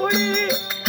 所以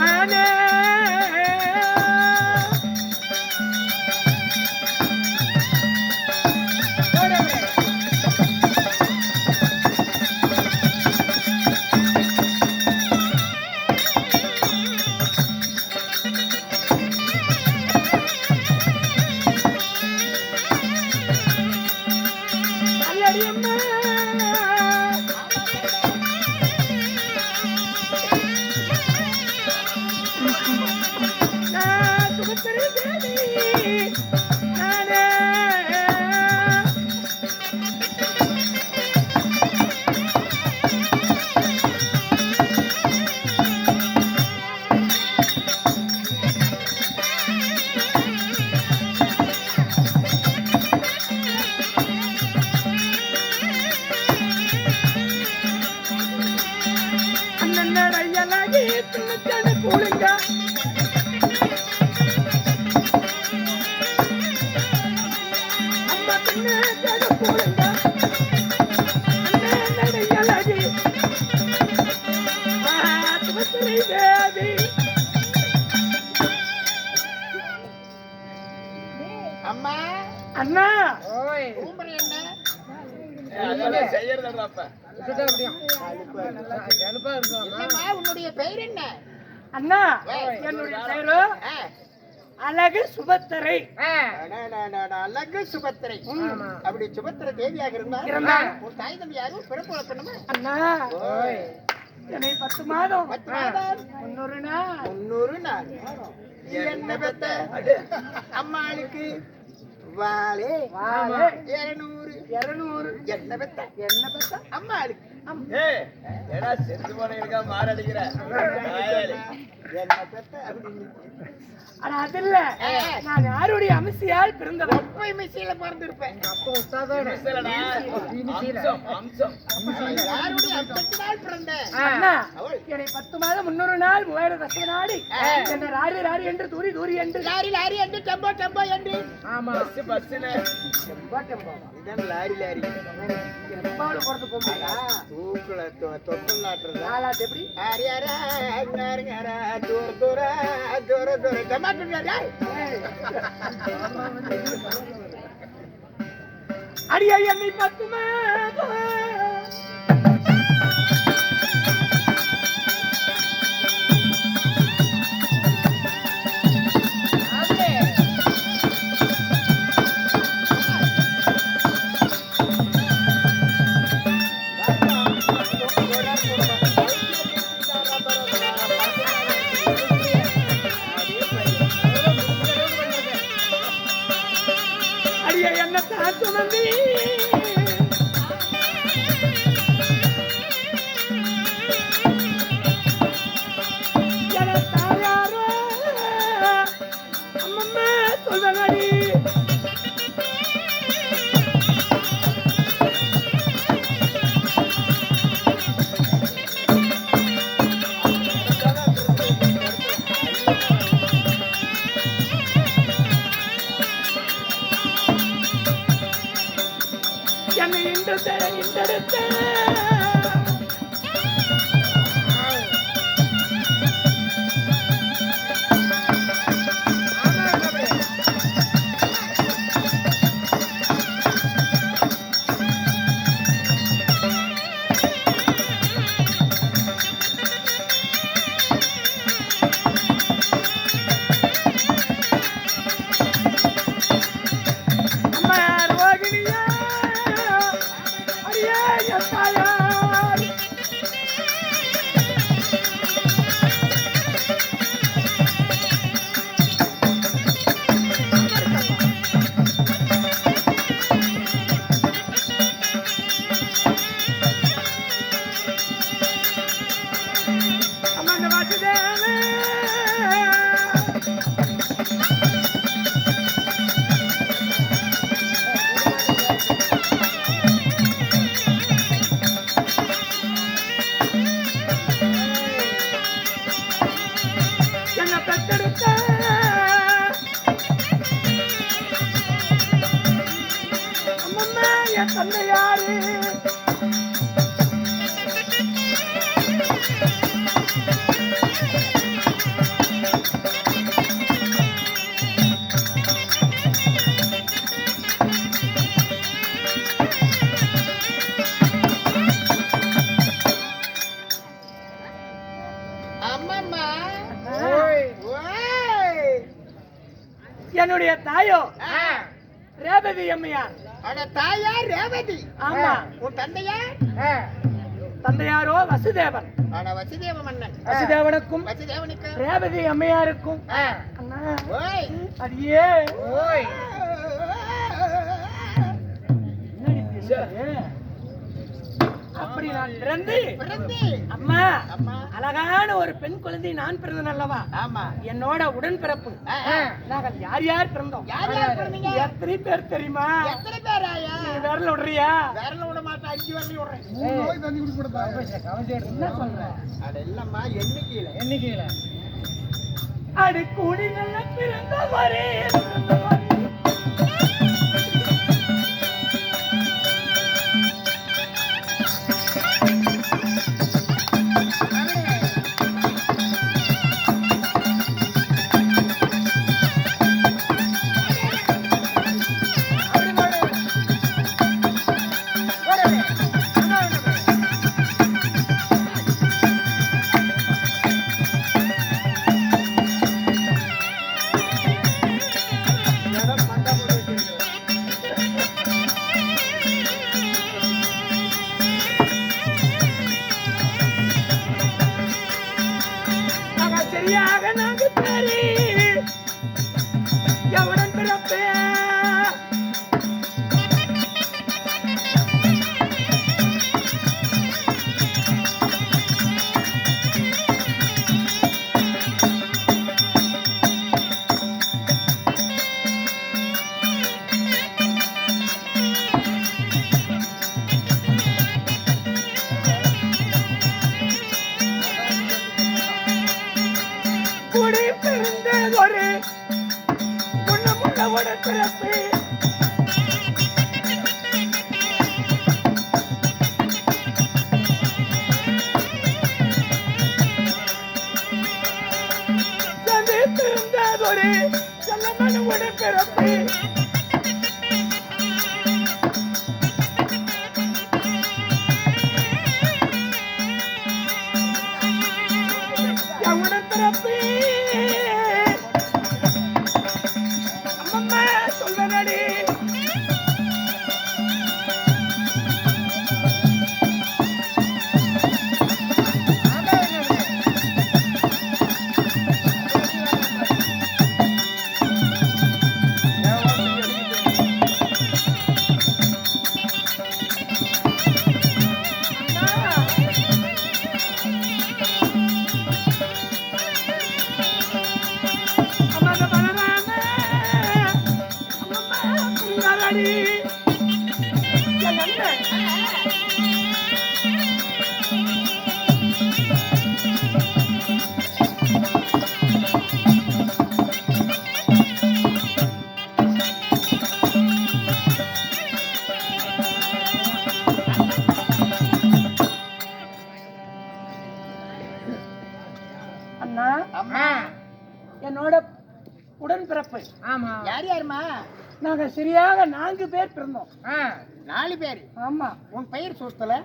நானே தேவி அம்மா. அண்ணா. ஓய். ஊம்பர் என்ன உன்னுடைய பெயர் என்ன? அண்ணா என்னுடைய பெயரு? அழகு சுபத்தரை. அழகு சுபத்திரை. ஆமா. அப்படி சுபத்திர தேவியாக இருந்தா இருந்தா. உன் தாய் தம்பி யாரும் பிறப்பு அண்ணா. ஓய். என்னை பத்து மாதம். முன்னூறு நாள். முன்னூறு நாள். என்ன பெத்த? அம்மாளுக்கு வாழை. இருநூறு. இருநூறு. என்ன பெத்த? என்ன பத்தா? அம்மாளுக்கு. ஏடா செத்து மாரடிக்கிற? வாயாடி. ஆனா அது இல்ல நான் யாருடைய அம்சியால் பிறந்தவன்? ஒப்பை மிசையில பிறந்திருப்பேன். அப்போ என்னை பத்து மாதம் முன்னூறு நாள் மூவாயிரம் தசம நாடி என்ன ராரி ராரி என்று தூரி தூரி என்று. லாரி லாரி என்று டெம்போ டெம்போ என்று. ஆமா. பஸ் பஸ்ல இதான் லாரி லாரி. போறது போகும்போதா தூக்குல தொட்டில் நாட்டுறதா? நாலாட்டு எப்படி? தூர தூர தூர தூர. டமாட்டோ அடியா என்னை பத்து Seven. என்னுடைய தாயோ? ரேவதி அம்மையார். தாயார் ரேவதி? ஆமா. உன் தந்தையார் ஆ. தந்தையாரோ வசுதேவன்? வசுதேவ மன்னன். வசுதேவனுக்கும் வசுதேவனுக்கு. ரேவதி அம்மையாருக்கும். அடியே. ஓய்? அப்படி நான் பிறந்து பிறந்து. அம்மா அம்மா. அழகான ஒரு பெண் குழந்தை நான் பிறந்தேன் அல்லவா? ஆமா. என்னோட உடன்பிறப்பு. நாங்கள் யார் யார் பிறந்தோம்? யார் யார் பிறந்தீங்க? எத்தனை பேர் தெரியுமா? எத்தனை பேர் ஆயா நீ விரல விடுறியா? விரல விட மாட்டேன் அஞ்சு வரலையும் விடுறேன். என்ன சொல்ற? அட இல்லம்மா எண்ணிக்கையில. எண்ணிக்கையில அடி கூடி நல்ல பிறந்தவரே நாங்க বাড়ি। நாங்க சரியாக நான்கு பேர் பிறந்தோம். நாலு பேர். ஆமா. உன் பெயர் சுத்தல.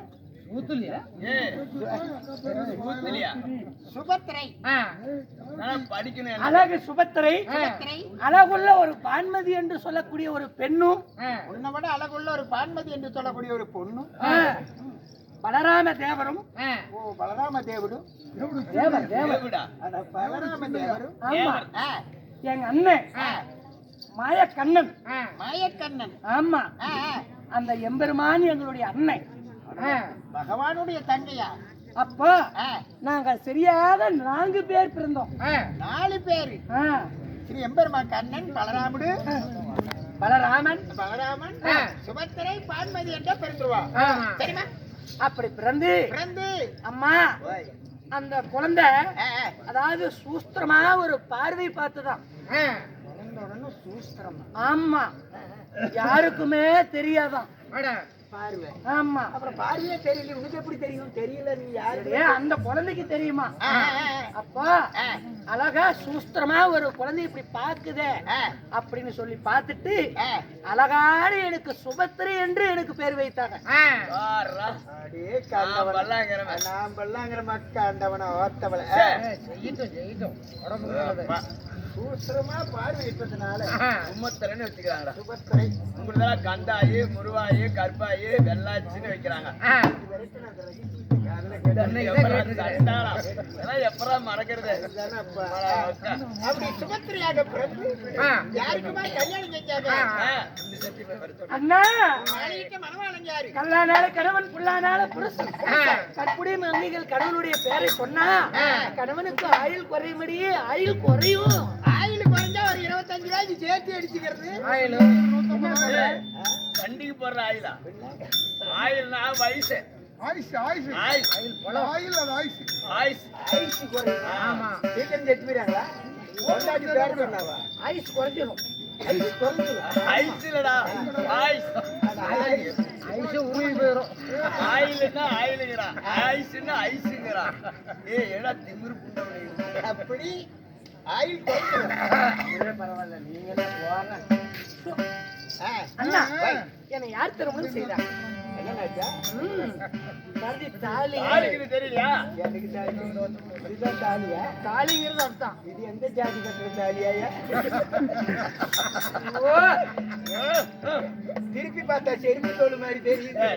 அழகு சுபத்திரை சுபத்திரை அழகுள்ள ஒரு பான்மதி என்று சொல்லக்கூடிய ஒரு பெண்ணும். உன்னை விட அழகுள்ள ஒரு பான்மதி என்று சொல்லக்கூடிய ஒரு பொண்ணும். பலராம தேவரும். ஓ பலராம தேவடு தேவர் தேவர். பலராம தேவரு. ஆமா. ஆ, எங்க அண்ணன். மாயக்கண்ணன். மாயக்கண்ணன் ஆமா. அந்த எம்பெருமான் எங்களுடைய ஆ. பகவானுடைய தங்கையா அப்போ நாங்க சரியாக நான்கு பேர் பிறந்தோம். நாலு பேரு ஸ்ரீ எம்பெருமா கண்ணன் பலராமுடு பலராமன் பலராமன். சுபத்திரை பான்மதி என்ற பிறந்துருவா. சரிமா அப்படி பிறந்து பிறந்து அம்மா. அந்த குழந்தை. அதாவது சூஸ்திரமா ஒரு பார்வை பார்த்துதான் ஆமா. யாருக்குமே தெரியாதான். பார்வை. ஆமா. அப்புறம் பார்வையே தெரியல உனக்கு எப்படி தெரியும்? தெரியல நீ யாரு? அந்த குழந்தைக்கு தெரியுமா. அப்பா அழகா சூஸ்திரமா ஒரு குழந்தை இப்படி பாக்குதே அப்படின்னு சொல்லி பார்த்துட்டு. அழகான எனக்கு சுபத்திரை என்று எனக்கு பேர் வைத்தாங்க. நான் பல்லாங்கிற மக்கா ஆண்டவன ஓத்தவள. ஆ, செய்யட்டும் செய்யட்டும் உடம்புக்கு நல்லது. சூஸ்திரமா பார்வை இருப்பதுனால ஆ. உம்மத்தரன்னு வச்சுக்கிறாங்கடா. சுபத்திரை உங்களுதெல்லாம் கந்தாயி முருவாயி கற்பாயி வெள்ளாச்சின்னு வைக்கிறாங்க. எப்படா மறக்கிறது. அப்படி சுபத்திரையாக பிறந்து. யாருக்குமா கல்யாணம் செஞ்சாங்க. அண்ணா. கல்லானால கணவன் புல்லானால புருஷன். கற்புடைய மங்கைகள் கடவுளுடைய பேரை சொன்னா. கணவனுக்கு ஆயுள் குறையும்படி ஆயுள் குறையும். ஆயில் குறைஞ்சா ஒரு இருபத்தஞ்சு ரூபாய்க்கு சேர்த்து அடிச்சுக்கிறது. ஆயிலு. வண்டிக்கு போடுற ஆயிலா? ஆயில்னா வயசு. ஆயுசு, ஆயுசு. ஆயுஸ் ஆயுள் அது ஆயுசு. ஆயுஸ் ஆயுசு குறையும் ஆமா. சீக்கிரம் செத்து போயிடாங்களா கொண்டாடி பேர் சொன்னாவா? ஆயுள் குறைஞ்சிடும் ஆயுசு குறைஞ்சிடும் இல்லடா. உருகி போயிரும். ஆயில்னா ஆயிலுங்கிறா ஆயுஸ்னா ஐஸுங்கிறா ஏய் ஏடா திமிரு புண்டவனே. அப்படி ஆயில் குறைஞ்சிடும் பரவாயில்ல. நீங்க போற ஆ, அண்ணா என்னை யார் திருமணம் தாலியா? தாலிங்கிறது அர்த்தம். இது எந்த ஜாதி கட்டுற திருப்பி பார்த்தா செருப்பு தோல் மாதிரி தெரியுது.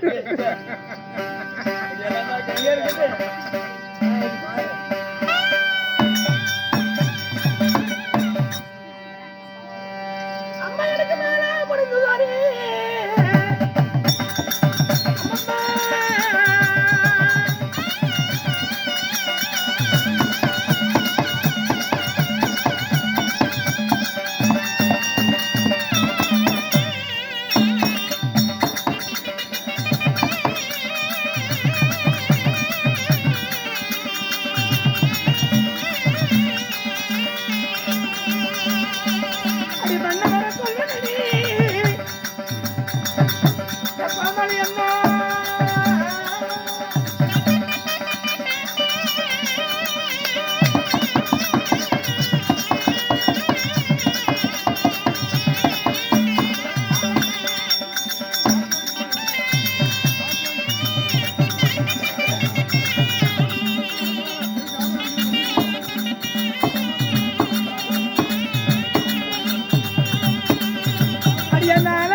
Mariana.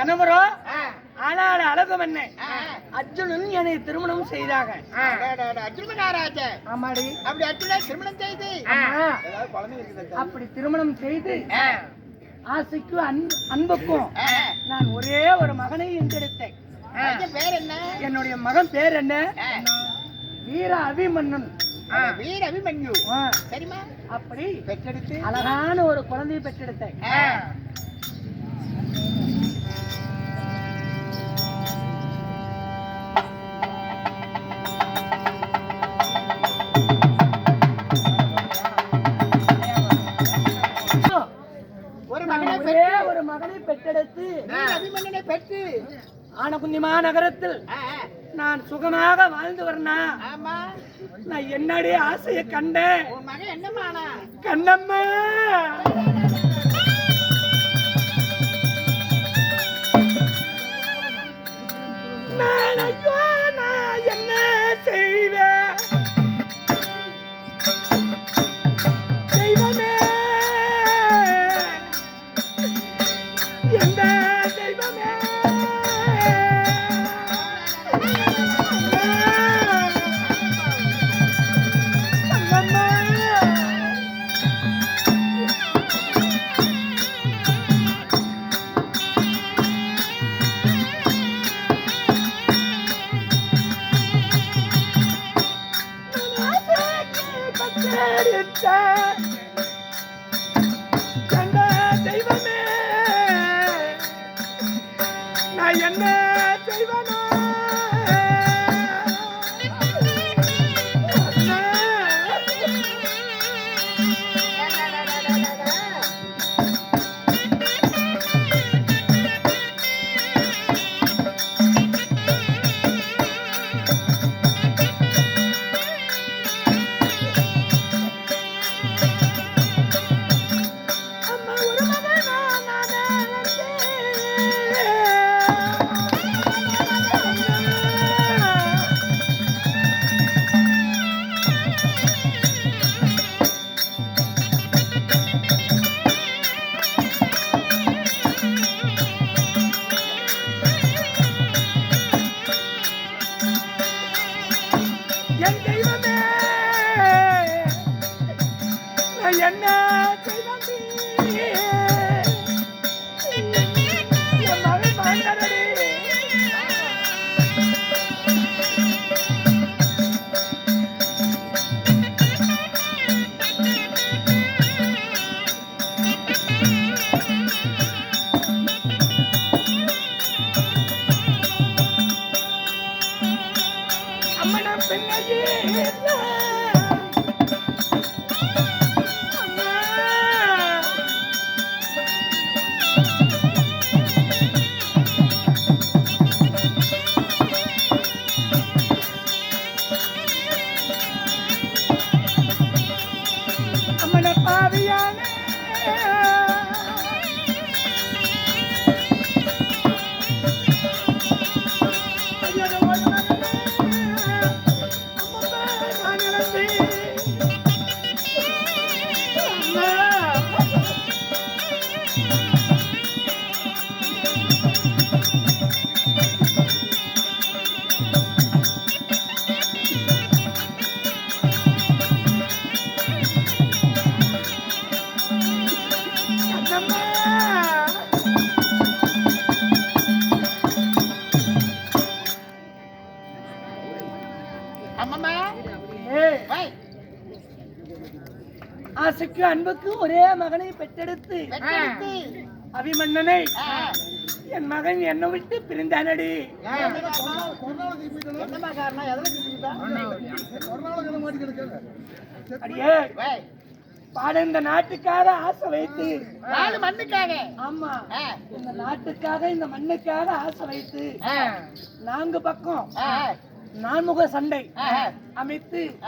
கணவரோ? ஆ, ஆளாள அழகமண்ணே ஆ, அர்ஜுனன் என்னை திருமணம் செய்தாங்க. ஆ. அர்ஜுன மகாராஜா ஆமாடி. அப்படி அர்ஜுனா திருமணம் செய்து. அப்படி திருமணம் செய்து. ஆசைக்கும் அன்- அன்புக்கும் நான் ஒரே ஒரு மகனை என்றெடுத்தேன். பேர் என்ன? என்னுடைய மகன் பேர் என்ன. வீர அபிமன்னன் வீர அபிமன்யு. சரிமா அப்படி பெற்றெடுத்து. அழகான ஒரு குழந்தையை பெற்றெடுத்தேன். வீர அபிமன்னனை பெற்று ஆனகுந்திமா நகரத்தில். நான் சுகமாக வாழ்ந்து வரனா ஆமா. நான் என்னடி ஆசையை கண்டேன். கண்ணம்மா. நான் ஐயோ, அம்மன அம்மம்மா. ஏய் வை ஆசைக்கு அன்புக்கு ஒரே மகனை பெற்றெடுத்து. அபிமன்னனை. என் மகன் என்னை விட்டு பிரிந்தானடி. அடியே. வை பாட இந்த நாட்டுக்காக ஆசை வைத்து. நாலு மண்ணுக்காக. ஆமா. இந்த நாட்டுக்காக இந்த மண்ணுக்காக ஆசை வைத்து. ஆ. நான்கு பக்கம். நான்முக சண்டை. அமைத்து.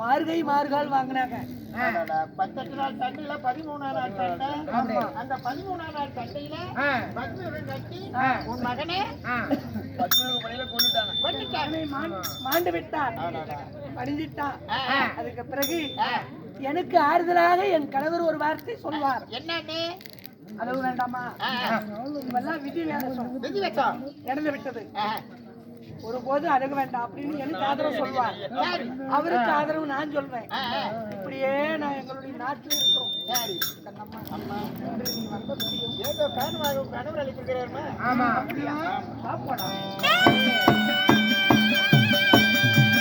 மார்கை மார்கால் வாங்கினாங்க. பத்தெட்டு நாள் சண்டையில பதிமூணாம் நாள் சண்டை. அந்த நாள் சண்டையில கட்டி உன் மகனே மாண்டு- விட்டார் ஆ. அதுக்கு பிறகு. எனக்கு ஆறுதலாக என் கணவர் ஒரு வார்த்தை சொல்வார். என்னன்னு? அளவு வேண்டாமா? விதி வேலை விதி இறந்து விட்டது. ஆ. ஒருபோதும் அணுக வேண்டாம் அப்படின்னு எனக்கு ஆதரவு சொல்வார் சரி அவருக்கு ஆதரவு நான் சொல்வேன். இப்படியே நான் எங்களுடைய நாட்டில் இருக்கிறோம். சரி கண்ணம்மா. அம்மா. இன்று நீ வந்த முடியும். ஏதோ கணவர் அளிக்கிறாருமா ஆமா. பாப்போடா.